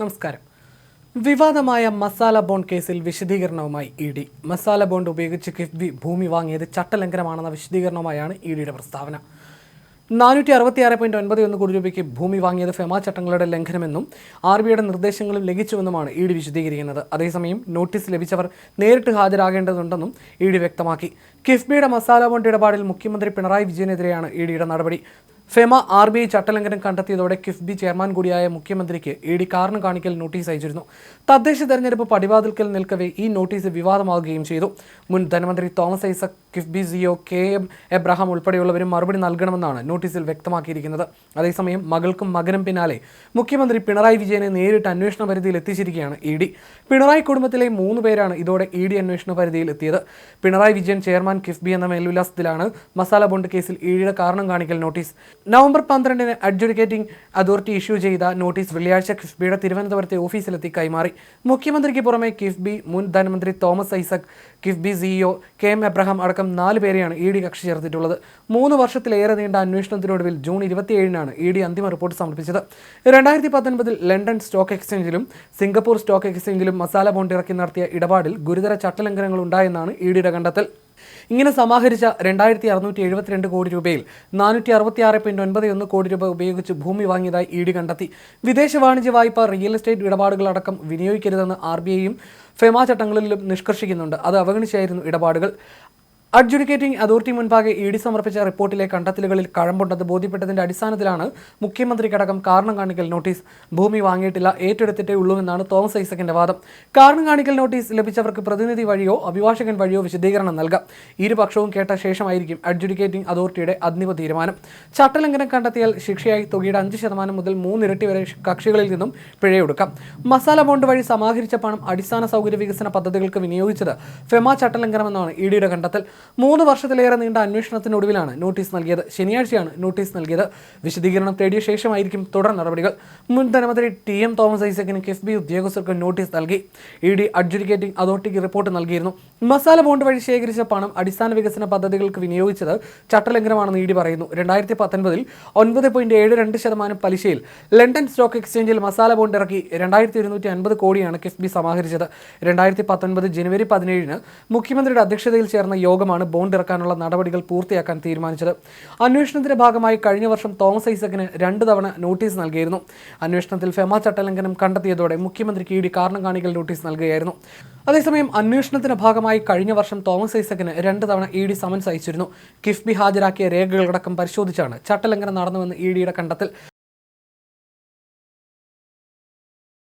നമസ്കാരം. വിവാദമായ മസാല ബോണ്ട് കേസിൽ വിശദീകരണവുമായി ഇ ഡി. മസാല ബോണ്ട് ഉപയോഗിച്ച് കിഫ്ബി ഭൂമി വാങ്ങിയത് ചട്ടലംഘനമാണെന്ന വിശദീകരണവുമായാണ് ഇ ഡിയുടെ പ്രസ്താവന. നാനൂറ്റി അറുപത്തിയാറ് പോയിന്റ് ഒൻപത് ഒന്ന് കോടി രൂപയ്ക്ക് ഭൂമി വാങ്ങിയത് ഫെമ ചട്ടങ്ങളുടെ ലംഘനമെന്നും ആർ ബിയുടെ നിർദ്ദേശങ്ങളും ലംഘിച്ചുവെന്നുമാണ് ഇ ഡി വിശദീകരിക്കുന്നത്. അതേസമയം നോട്ടീസ് ലഭിച്ചവർ നേരിട്ട് ഹാജരാകേണ്ടതുണ്ടെന്നും ഇ ഡി വ്യക്തമാക്കി. കിഫ്ബിയുടെ മസാല ബോണ്ട് ഇടപാടിൽ മുഖ്യമന്ത്രി പിണറായി വിജയനെതിരെയാണ് ഇ ഡിയുടെ നടപടി. ഫെമ ആർ ബി ഐ ചട്ടലംഘനം കണ്ടെത്തിയതോടെ കിഫ്ബി ചെയർമാൻ കൂടിയായ മുഖ്യമന്ത്രിക്ക് ഇ ഡി കാറിന് കാണിക്കൽ നോട്ടീസ് അയച്ചിരുന്നു. തദ്ദേശ തെരഞ്ഞെടുപ്പ് പടിവാതിൽക്കൽ നിൽക്കവേ ഈ നോട്ടീസ് വിവാദമാവുകയും ചെയ്തു. മുൻ ധനമന്ത്രി Thomas Isaac KIIFB CEO K M Abraham ഉൾപ്പെടെയുള്ളവരും മറുപടി നൽകണമെന്നാണ് നോട്ടീസിൽ വ്യക്തമാക്കിയിരിക്കുന്നത്. അതേസമയം മകൾക്കും മകനും പിന്നാലെ മുഖ്യമന്ത്രി പിണറായി വിജയനെ നേരിട്ട് അന്വേഷണ പരിധിയിൽ എത്തിച്ചിരിക്കുകയാണ് ഇ ഡി. പിണറായി കുടുംബത്തിലെ മൂന്ന് പേരാണ് ഇതോടെ ഇ ഡി അന്വേഷണ പരിധിയിൽ എത്തിയത്. പിണറായി വിജയൻ ചെയർമാൻ കിഫ്ബി എന്ന മേൽവിലാസത്തിലാണ് മസാല ബോണ്ട് കേസിൽ ഇ ഡിയുടെ കാരണം കാണിക്കൽ നോട്ടീസ്. നവംബർ പന്ത്രണ്ടിന് അഡ്ജുഡിക്കേറ്റിംഗ് അതോറിറ്റി ഇഷ്യൂ ചെയ്ത നോട്ടീസ് വെള്ളിയാഴ്ച കിഫ്ബിയുടെ തിരുവനന്തപുരത്തെ ഓഫീസിലെത്തി കൈമാറി. മുഖ്യമന്ത്രിക്ക് പുറമെ കിഫ്ബി മുൻ ധനമന്ത്രി Thomas Isaac KIIFB CEO K M Abraham അടക്കം നാല് പേരെയാണ് ഇ ഡി കക്ഷി ചേർത്തിട്ടുള്ളത്. മൂന്ന് വർഷത്തിലേറെ നീണ്ട അന്വേഷണത്തിനൊടുവിൽ ജൂൺ ഇരുപത്തിയേഴിനാണ് ഇ ഡി അന്തിമ റിപ്പോർട്ട് സമർപ്പിച്ചത്. രണ്ടായിരത്തി പത്തൊൻപതിൽ ലണ്ടൻ സ്റ്റോക്ക് എക്സ്ചേഞ്ചിലും സിംഗപ്പൂർ സ്റ്റോക്ക് എക്സ്ചേഞ്ചിലും മസാല ബോണ്ട് ഇറക്കി നടത്തിയ ഇടപാടിൽ ഗുരുതര ചട്ടലംഘനങ്ങൾ ഉണ്ടായെന്നാണ് ഇ ഡിയുടെ കണ്ടെത്തൽ. ഇങ്ങനെ സമാഹരിച്ച രണ്ടായിരത്തി അറുന്നൂറ്റി എഴുപത്തിരണ്ട് കോടി രൂപയിൽ നാനൂറ്റി അറുപത്തി ആറ് പോയിന്റ് ഒൻപത് ഒന്ന് കോടി രൂപ ഉപയോഗിച്ച് ഭൂമി വാങ്ങിയതായി ഇ ഡി കണ്ടെത്തി. വിദേശ വാണിജ്യ വായ്പ റിയൽ എസ്റ്റേറ്റ് ഇടപാടുകളടക്കം വിനിയോഗിക്കരുതെന്ന് ആർ ബി ഐയും ഫെമ ചട്ടങ്ങളിലും നിഷ്കർഷിക്കുന്നുണ്ട്. അത് അവഗണിച്ചായിരുന്നു ഇടപാടുകൾ. അഡ്ജുഡിക്കേറ്റിംഗ് അതോറിറ്റി മുൻപാകെ ഇ ഡി സമർപ്പിച്ച റിപ്പോർട്ടിലെ കണ്ടെത്തലുകളിൽ കഴമ്പുണ്ടെന്ന് ബോധ്യപ്പെട്ടതിന്റെ അടിസ്ഥാനത്തിലാണ് മുഖ്യമന്ത്രിക്കടക്കം കാരണം കാണിക്കൽ നോട്ടീസ്. ഭൂമി വാങ്ങിയിട്ടില്ല ഏറ്റെടുത്തിട്ടേ ഉള്ളൂ എന്നാണ് തോമസ് ഐസക്കിന്റെ വാദം. കാരണം കാണിക്കൽ നോട്ടീസ് ലഭിച്ചവർക്ക് പ്രതിനിധി വഴിയോ അഭിഭാഷകൻ വഴിയോ വിശദീകരണം നൽകാം. ഇരുപക്ഷവും കേട്ട ശേഷമായിരിക്കും അഡ്ജുഡിക്കേറ്റിംഗ് അതോറിറ്റിയുടെ അന്തിമ തീരുമാനം. ചട്ടലംഘനം കണ്ടെത്തിയാൽ ശിക്ഷയായി തുകയുടെ അഞ്ച് ശതമാനം മുതൽ മൂന്നിരട്ടി വരെ കക്ഷികളിൽ നിന്നും പിഴയൊടുക്കാം. മസാല ബോണ്ട് വഴി സമാഹരിച്ച പണം അടിസ്ഥാന സൗകര്യ വികസന പദ്ധതികൾക്ക് വിനിയോഗിച്ചത് ഫെമ ചട്ടലംഘനമെന്നാണ് ഇ ഡിയുടെ കണ്ടെത്തൽ. മൂന്ന് വർഷത്തിലേറെ നീണ്ട അന്വേഷണത്തിനൊടുവിലാണ് നോട്ടീസ് നൽകിയത്. ശനിയാഴ്ചയാണ് നോട്ടീസ് നൽകിയത്. വിശദീകരണം തേടിയ ശേഷമായിരിക്കും തുടർ നടപടികൾ. മുൻ ധനമന്ത്രി ടി എം തോമസ് ഐസക്കിന് കിഫ്ബി ഉദ്യോഗസ്ഥർക്ക് നോട്ടീസ് നൽകി. ഇ ഡി അഡ്ജുഡിക്കേറ്റിംഗ് അതോറിറ്റിക്ക് റിപ്പോർട്ട് നൽകിയിരുന്നു. മസാല ബോണ്ട് വഴി ശേഖരിച്ച പണം അടിസ്ഥാന വികസന പദ്ധതികൾക്ക് വിനിയോഗിച്ചത് ചട്ടലംഘനമാണെന്ന് ഇ ഡി പറയുന്നു. രണ്ടായിരത്തി പത്തൊൻപതിൽ ഒൻപത് പോയിന്റ് ഏഴ് രണ്ട് ശതമാനം പലിശയിൽ ലണ്ടൻ സ്റ്റോക്ക് എക്സ്ചേഞ്ചിൽ മസാല ബോണ്ട് ഇറക്കി രണ്ടായിരത്തി ഇരുന്നൂറ്റി അൻപത് കോടിയാണ് കിഫ്ബി സമാഹരിച്ചത്. രണ്ടായിരത്തി പത്തൊൻപത് ജനുവരി പതിനേഴിന് മുഖ്യമന്ത്രിയുടെ അധ്യക്ഷതയിൽ ചേർന്ന യോഗമാണ് ബോണ്ട് ഇറക്കാനുള്ള നടപടികൾ പൂർത്തിയാക്കാൻ തീരുമാനിച്ചത്. അന്വേഷണത്തിന്റെ ഭാഗമായി കഴിഞ്ഞ വർഷം തോമസ് ഐസക്കിന് രണ്ട് തവണ നോട്ടീസ് നൽകിയിരുന്നു. അന്വേഷണത്തിൽ ഫെമ ചട്ടലംഘനം കണ്ടെത്തിയതോടെ മുഖ്യമന്ത്രിക്ക് ഇ ഡി കാരണം കാണിക്കൽ നോട്ടീസ് നൽകുകയായിരുന്നു. അതേസമയം അന്വേഷണത്തിന്റെ ഭാഗമായി കഴിഞ്ഞ വർഷം തോമസ് ഐസക്കിന് രണ്ട് തവണ ഇ ഡി സമൻസ് അയച്ചിരുന്നു. കിഫ്ബി ഹാജരാക്കിയ രേഖകളടക്കം പരിശോധിച്ചാണ് ചട്ടലംഘനം നടന്നുവെന്ന് ഇ ഡിയുടെ കണ്ടെത്തൽ.